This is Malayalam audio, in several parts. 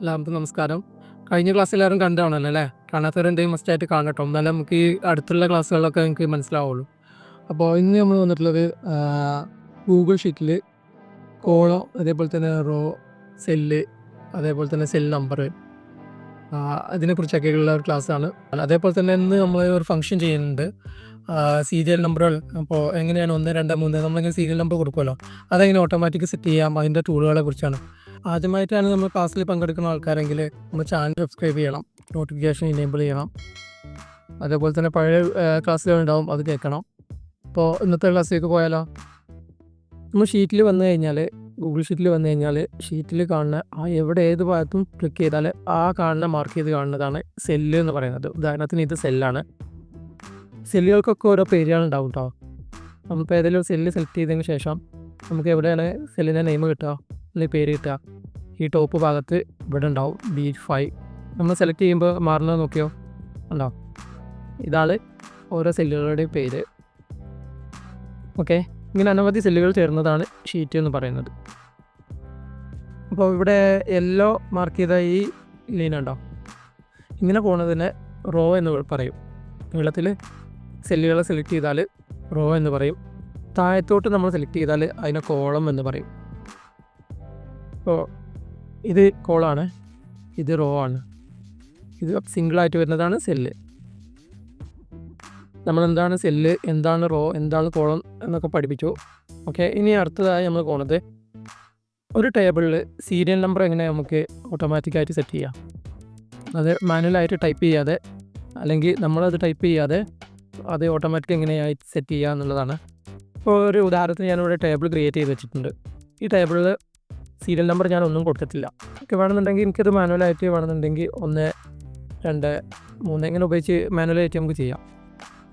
എല്ലാവർക്കും നമസ്കാരം. കഴിഞ്ഞ ക്ലാസ് എല്ലാവരും കണ്ടാണല്ലോ അല്ലേ? കാണാത്തവരെന്തെങ്കിലും മസ്റ്റായിട്ട് കാണട്ടോ എന്നാലും നമുക്ക് ഈ അടുത്തുള്ള ക്ലാസ്സുകളിലൊക്കെ നിങ്ങൾക്ക് മനസ്സിലാവുള്ളൂ. അപ്പോൾ ഇന്ന് നമ്മൾ വന്നിട്ടുള്ളത് ഗൂഗിൾ ഷീറ്റിൽ കോളോ അതേപോലെ തന്നെ റോ സെല്ല് അതേപോലെ തന്നെ സെൽ നമ്പർ അതിനെക്കുറിച്ചൊക്കെയുള്ള ഒരു ക്ലാസ്സാണ്. അതേപോലെ തന്നെ ഇന്ന് നമ്മൾ ഒരു ഫംഗ്ഷൻ ചെയ്യുന്നുണ്ട്. സീരിയൽ നമ്പറുകൾ അപ്പോൾ എങ്ങനെയാണ് ഒന്ന് രണ്ട് മൂന്ന് നമ്മളിങ്ങനെ സീരിയൽ നമ്പർ കൊടുക്കുമല്ലോ. അതെങ്ങനെ ഓട്ടോമാറ്റിക് സെറ്റ് ചെയ്യാം? അതിന്റെ ടൂളുകളെ കുറിച്ചാണ്. ആദ്യമായിട്ടാണ് നമ്മൾ ക്ലാസ്സിൽ പങ്കെടുക്കുന്ന ആൾക്കാരെങ്കിൽ നമ്മൾ ചാനൽ സബ്സ്ക്രൈബ് ചെയ്യണം. നോട്ടിഫിക്കേഷൻ ഇനേബിൾ ചെയ്യണം. അതേപോലെ തന്നെ പഴയ ക്ലാസ്സുകൾ ഉണ്ടാവും അത് കേൾക്കണം. അപ്പോൾ ഇന്നത്തെ ക്ലാസ്സിലേക്ക് പോയാലോ? നമ്മൾ ഷീറ്റിൽ വന്നു കഴിഞ്ഞാൽ ഗൂഗിൾ ഷീറ്റിൽ വന്നു കഴിഞ്ഞാൽ ഷീറ്റിൽ കാണുന്ന ആ എവിടെ ഏത് ഭാഗത്തും ക്ലിക്ക് ചെയ്താൽ ആ കാണുന്ന മാർക്ക് ചെയ്ത് കാണുന്നതാണ് സെല്ല് എന്ന് പറയുന്നത്. ഉദാഹരണത്തിന് ഇത് സെല്ലാണ് സെല്ലുകൾക്കൊക്കെ ഓരോ പേരുകൾ ഉണ്ടാവും കേട്ടോ നമ്മളിപ്പോൾ ഏതെങ്കിലും സെല്ല് സെലക്ട് ചെയ്തതിന് ശേഷം നമുക്ക് എവിടെയാണ് സെല്ലിന്റെ നെയിം കിട്ടുക അല്ലെങ്കിൽ പേര് കിട്ടുക? ഈ ടോപ്പ് ഭാഗത്ത് ഇവിടെ ഉണ്ടാവും ബി ഫൈവ് നമ്മൾ സെലക്ട് ചെയ്യുമ്പോൾ മാറുന്നത് നോക്കിയോ? ഉണ്ടോ ഇതാണ് ഓരോ സെല്ലുകളുടെയും പേര്. ഓക്കെ ഇങ്ങനെ അനവധി സെല്ലുകൾ ചേർന്നതാണ് ഷീറ്റ് എന്ന് പറയുന്നത്. അപ്പോൾ ഇവിടെ യെല്ലോ മാർക്ക് ചെയ്ത ഈ ലീൻ ഉണ്ടോ? ഇങ്ങനെ പോകുന്നതിനെ റോ എന്ന് പറയും. നീളത്തിൽ സെല്ലുകളെ സെലക്ട് ചെയ്താൽ റോ എന്ന് പറയും. താഴത്തോട്ട് നമ്മൾ സെലക്ട് ചെയ്താൽ അതിനെ കോളം എന്ന് പറയും. അപ്പോൾ ഇത് കോളാണ് ഇത് റോ ആണ്. ഇത് സിംഗിളായിട്ട് വരുന്നതാണ് സെല്ല് നമ്മൾ എന്താണ് സെല്ല് എന്താണ് റോ എന്താണ് കോളം എന്നൊക്കെ പഠിപ്പിച്ചു. ഓക്കെ ഇനി അടുത്തതായി നമ്മൾ പോകുന്നത് ഒരു ടേബിളിൽ സീരിയൽ നമ്പർ എങ്ങനെ നമുക്ക് ഓട്ടോമാറ്റിക്കായിട്ട് സെറ്റ് ചെയ്യാം? അത് മാനുവലായിട്ട് ടൈപ്പ് ചെയ്യാതെ അല്ലെങ്കിൽ നമ്മളത് ടൈപ്പ് ചെയ്യാതെ അത് ഓട്ടോമാറ്റിക് എങ്ങനെയായി സെറ്റ് ചെയ്യുക എന്നുള്ളതാണ്. ഇപ്പോൾ ഒരു ഉദാഹരണത്തിന് ഞാനിവിടെ ടേബിൾ ക്രിയേറ്റ് ചെയ്ത് വെച്ചിട്ടുണ്ട്. ഈ ടേബിളിൽ സീരിയൽ നമ്പർ ഞാൻ ഒന്നും കൊടുത്തിട്ടില്ല. ഒക്കെ വേണമെന്നുണ്ടെങ്കിൽ എനിക്കത് മാനുവലായിട്ട് വേണമെന്നുണ്ടെങ്കിൽ ഒന്ന് രണ്ട് മൂന്ന് എങ്ങനെ ഉപയോഗിച്ച് മാനുവലായിട്ട് നമുക്ക് ചെയ്യാം.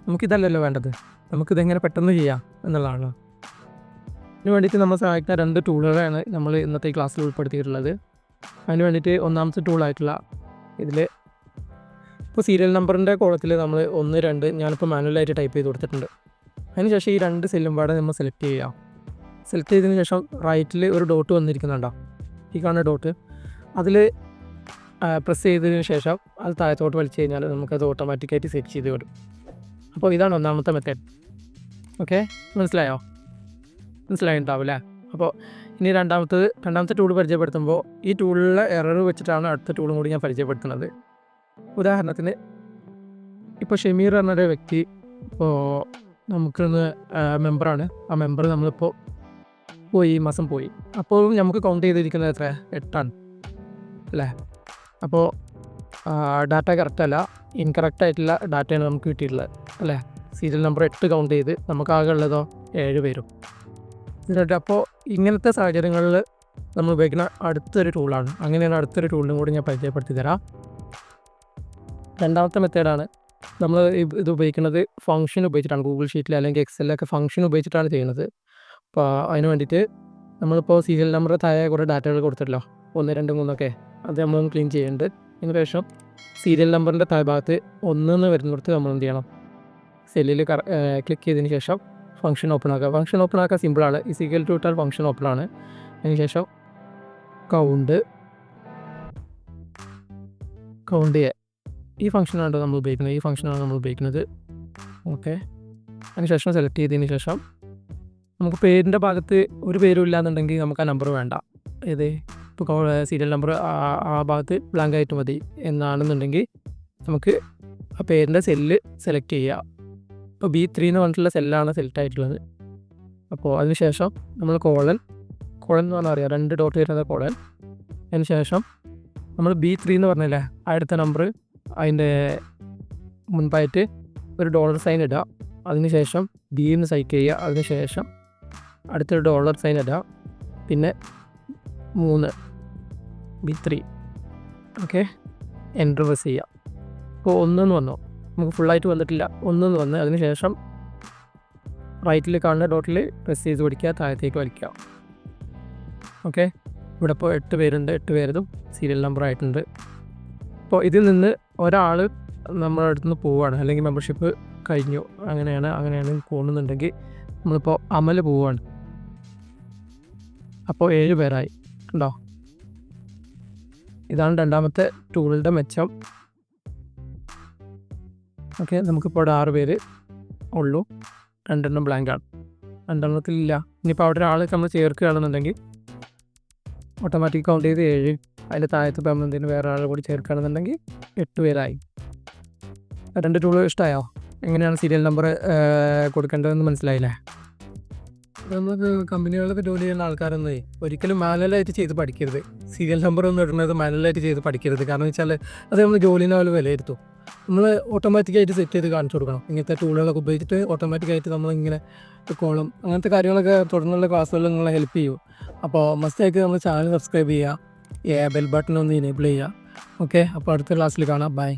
നമുക്കിതല്ലല്ലോ വേണ്ടത്. നമുക്കിതെങ്ങനെ പെട്ടെന്ന് ചെയ്യാം എന്നുള്ളതാണ്. അതിന് വേണ്ടിയിട്ട് നമ്മൾ സഹായിക്കുന്ന രണ്ട് ടൂളുകളാണ് നമ്മൾ ഇന്നത്തെ ക്ലാസ്സിൽ ഉൾപ്പെടുത്തിയിട്ടുള്ളത്. അതിന് വേണ്ടിയിട്ട് ഒന്നാമത്തെ ടൂളായിട്ടുള്ള ഇതിൽ ഇപ്പോൾ സീരിയൽ നമ്പറിന്റെ കോളത്തിൽ നമ്മൾ ഒന്ന് രണ്ട് ഞാനിപ്പോൾ മാനുവലായിട്ട് ടൈപ്പ് ചെയ്ത് കൊടുത്തിട്ടുണ്ട്. അതിനുശേഷം ഈ രണ്ട് സെല്ലും പാടെ നമ്മൾ സെലക്ട് ചെയ്യുക സെലക്ട് ചെയ്തതിന് ശേഷം റൈറ്റിൽ ഒരു ഡോട്ട് വന്നിരിക്കുന്നുണ്ടോ? ഈ കാണുന്ന ഡോട്ട് അതിൽ പ്രസ് ചെയ്തതിന് ശേഷം അത് താഴത്തോട്ട് വലിച്ചു കഴിഞ്ഞാൽ നമുക്കത് ഓട്ടോമാറ്റിക്കായിട്ട് സെറ്റ് ചെയ്ത് വരും അപ്പോൾ ഇതാണ് ഒന്നാമത്തെ മെത്തേഡ് ഓക്കെ മനസ്സിലായോ? മനസ്സിലായിട്ടുണ്ടാവും അല്ലേ അപ്പോൾ ഇനി രണ്ടാമത്തത് രണ്ടാമത്തെ ടൂൾ പരിചയപ്പെടുത്തുമ്പോൾ ഈ ടൂളിലെ എറർ വെച്ചിട്ടാണ് അടുത്ത ടൂളും കൂടി ഞാൻ പരിചയപ്പെടുത്തുന്നത്. ഉദാഹരണത്തിന് ഇപ്പോൾ ഷമീർ എന്നൊരു വ്യക്തി ഇപ്പോൾ നമുക്കിന്ന് മെമ്പറാണ് ആ മെമ്പർ നമ്മളിപ്പോൾ പോയി ഈ മാസം പോയി. അപ്പോൾ നമുക്ക് കൗണ്ട് ചെയ്തിരിക്കുന്നത് എത്ര എട്ടാണ്. അല്ലേ? അപ്പോൾ ഡാറ്റ കറക്റ്റ് അല്ല ഇൻകറക്റ്റ് ആയിട്ടുള്ള ഡാറ്റയാണ് നമുക്ക് കിട്ടിയിട്ടുള്ളത്. അല്ലേ? സീരിയൽ നമ്പർ എട്ട് കൗണ്ട് ചെയ്ത് നമുക്ക് ആകെ ഉള്ളതോ ഏഴ് പേരും. അപ്പോൾ ഇങ്ങനത്തെ സാഹചര്യങ്ങളിൽ നമ്മൾ ഉപയോഗിക്കുന്ന അടുത്തൊരു ടൂളാണ് അങ്ങനെയാണ് അടുത്തൊരു ടൂളിനും കൂടി ഞാൻ പരിചയപ്പെടുത്തി തരാം. രണ്ടാമത്തെ മെത്തേഡാണ് നമ്മൾ ഇത് ഉപയോഗിക്കുന്നത് ഫംഗ്ഷൻ ഉപയോഗിച്ചിട്ടാണ്. ഗൂഗിൾ ഷീറ്റിൽ അല്ലെങ്കിൽ എക്സലിലൊക്കെ ഫംഗ്ഷൻ ഉപയോഗിച്ചിട്ടാണ് ചെയ്യുന്നത്. അപ്പോൾ അതിന് വേണ്ടിയിട്ട് നമ്മളിപ്പോൾ സീരിയൽ നമ്പർ താഴെ കുറേ ഡാറ്റകൾ കൊടുത്തിട്ടല്ലോ. ഒന്ന് രണ്ട് മൂന്നൊക്കെ അത് നമ്മളൊന്ന് ക്ലീൻ ചെയ്യേണ്ടത്. അതിന് ശേഷം സീരിയൽ നമ്പറിന്റെ താഴ്ഭാഗത്ത് ഒന്നെന്ന് വരുന്നിടത്ത് നമ്മൾ എന്ത് ചെയ്യണം? സെല്ലിൽ ക്ലിക്ക് ചെയ്തതിന് ശേഷം ഫംഗ്ഷൻ ഓപ്പൺ ആക്കുക. ഫംഗ്ഷൻ ഓപ്പൺ ആക്കുക സിമ്പിളാണ് ഇസ് ഈക്വൽ ടു ഇട്ടാൽ ഫംഗ്ഷൻ ഓപ്പൺ ആണ്. അതിന് ശേഷം കൗണ്ട് കൗണ്ട് ചെയ്യുക ഈ ഫംഗ്ഷനാണ് നമ്മൾ ഉപയോഗിക്കുന്നത്. ഈ ഫംഗ്ഷനാണ് നമ്മൾ ഉപയോഗിക്കുന്നത്. ഓക്കെ അതിനുശേഷം സെലക്ട് ചെയ്തതിന് ശേഷം നമുക്ക് പേരിന്റെ ഭാഗത്ത് ഒരു പേരും ഇല്ലാന്നുണ്ടെങ്കിൽ നമുക്ക് ആ നമ്പർ വേണ്ട. ഏത്? ഇപ്പോൾ സീരിയൽ നമ്പർ ആ ഭാഗത്ത് ബ്ലാങ്ക് ആയിട്ട് മതി എന്നാണെന്നുണ്ടെങ്കിൽ നമുക്ക് ആ പേരിന്റെ സെല്ല് സെലക്ട് ചെയ്യുക ഇപ്പോൾ ബി ത്രീ എന്ന് പറഞ്ഞിട്ടുള്ള സെല്ലാണ് സെലക്ട് ആയിട്ടുള്ളത് അപ്പോൾ അതിനുശേഷം നമ്മൾ കോളൻ കോളൻ എന്ന് പറഞ്ഞാൽ അറിയാം? രണ്ട് ഡോട്ട് വരുന്നത് കോളൻ അതിന് ശേഷം നമ്മൾ ബി ത്രീ എന്ന് പറഞ്ഞില്ലേ? അടുത്ത നമ്പർ അതിന്റെ മുൻപായിട്ട് ഒരു ഡോളർ സൈൻ ഇടുക. അതിനുശേഷം ബി എന്ന് സൈക്ക് ചെയ്യുക. അതിനുശേഷം അടുത്തൊരു ഡോളർ സൈൻ ഇടുക. പിന്നെ മൂന്ന് ബി ത്രീ ഓക്കെ എന്റർ ചെയ്യുക. ഒന്ന് എന്ന് വന്നു. നമുക്ക് ഫുള്ളായിട്ട് വന്നിട്ടില്ല. ഒന്നെന്ന് വന്ന് അതിനുശേഷം റൈറ്റിൽ കാണുന്ന ഡോട്ടിൽ പ്രസ് ചെയ്ത് പിടിക്കുക താഴത്തേക്ക് വലിക്കുക. ഓക്കെ ഇവിടെ ഇപ്പോൾ എട്ട് പേരുണ്ട്. എട്ട് പേരതും സീരിയൽ നമ്പർ ആയിട്ടുണ്ട്. അപ്പോൾ ഇതിൽ നിന്ന് ഒരാൾ നമ്മുടെ അടുത്ത് നിന്ന് പോവുകയാണ് അല്ലെങ്കിൽ മെമ്പർഷിപ്പ് കഴിഞ്ഞു. അങ്ങനെയാണ് അങ്ങനെയാണ് പോകുന്നുണ്ടെങ്കിൽ നമ്മളിപ്പോൾ അമൽ പോവുകയാണ് അപ്പോൾ ഏഴ് പേരായി. ഉണ്ടോ ഇതാണ് രണ്ടാമത്തെ ടൂളിന്റെ മെച്ചം. ഓക്കെ നമുക്കിപ്പോൾ അവിടെ ആറ് പേര് ഉള്ളൂ. രണ്ടെണ്ണം ആണ്. രണ്ടെണ്ണത്തിലില്ല ഇനിയിപ്പോൾ അവിടെ ഒരാൾ നമ്മൾ ചേർക്കുകയാണെന്നുണ്ടെങ്കിൽ ഓട്ടോമാറ്റിക് കൗണ്ട് ചെയ്ത് ഏഴ് അതിന്റെ താഴത്ത് നമ്മൾ എന്തെങ്കിലും വേറെ ആളെ കൂടി ചേർക്കുകയാണെന്നുണ്ടെങ്കിൽ എട്ട് പേരായി. രണ്ട് ടൂൾ ഇഷ്ടമായോ എങ്ങനെയാണ് സീരിയൽ നമ്പർ കൊടുക്കേണ്ടതെന്ന് മനസ്സിലായില്ലേ? നമുക്ക് കമ്പനികളിലൊക്കെ ജോലി ചെയ്യുന്ന ആൾക്കാരൊന്നും ഒരിക്കലും മാനുവലായിട്ട് ചെയ്ത് പഠിക്കരുത്. സീരിയൽ നമ്പർ ഒന്നും ഇടുന്നത് മാനുവലായിട്ട് ചെയ്ത് പഠിക്കരുത്. കാരണം വെച്ചാൽ അത് നമ്മൾ ജോലിനെ വിലയിരുത്തും. നമ്മൾ ഓട്ടോമാറ്റിക്കായിട്ട് സെറ്റ് ചെയ്ത് കാണിച്ചു കൊടുക്കണം. ഇങ്ങനത്തെ ടൂളുകളൊക്കെ ഉപയോഗിച്ചിട്ട് ഓട്ടോമാറ്റിക്കായിട്ട് നമ്മളിങ്ങനെ കോളും അങ്ങനത്തെ കാര്യങ്ങളൊക്കെ തുടർന്നുള്ള ക്ലാസ്സുകളിൽ നിങ്ങളെ ഹെൽപ്പ് ചെയ്യും. അപ്പോൾ മസ്റ്റായിട്ട് നമ്മൾ ചാനൽ സബ്സ്ക്രൈബ് ചെയ്യുക. ബെൽ ബട്ടൺ ഒന്ന് ഇനേബിൾ ചെയ്യുക. ഓക്കെ അപ്പോൾ അടുത്ത ക്ലാസ്സിൽ കാണാം. ബൈ